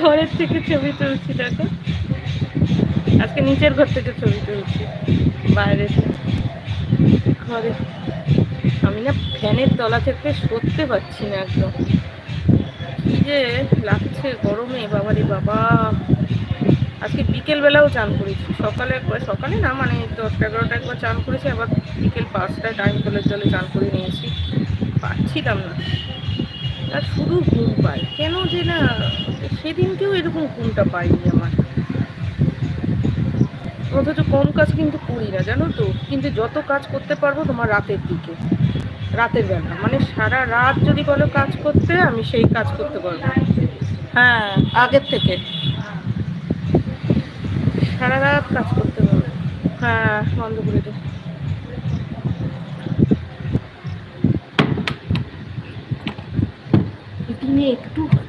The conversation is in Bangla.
ঘরের থেকে ছবি তুলছি, দেখো। আজকে নিচের ঘর থেকে ছবি তুলছি, বাইরে। ঘরে। আমি না ফ্যানের তলা থেকে সরতে পারছি না একদম। যে লাগছে গরমে, বাবারে বাবা। আজকে বিকেলবেলাও চান করেছি। সকালে একবার, সকালে না মানে দশটা এগারোটা একবার চান করেছি, আবার বিকেল পাঁচটায় টাইম কলের জলে চান করে নিয়েছি। পাচ্ছিলাম না। আর শুধু ঘুম পাই কেন যে না, সেদিনকেও এরকম ঘুমটা পাইনি আমার। অথচ কম কাজ কিন্তু করি না, জানো তো? কিন্তু যত কাজ করতে পারব তোমার রাতের দিকে, রাতের বেলা। মানে সারা রাত যদি বলো কাজ করতে, আমি সেই কাজ করতে পারব। হ্যাঁ আগের থেকে। সারা রাত কাজ করতে পারব। হ্যাঁ বন্ধ করে দে। দিনে একটু কাজ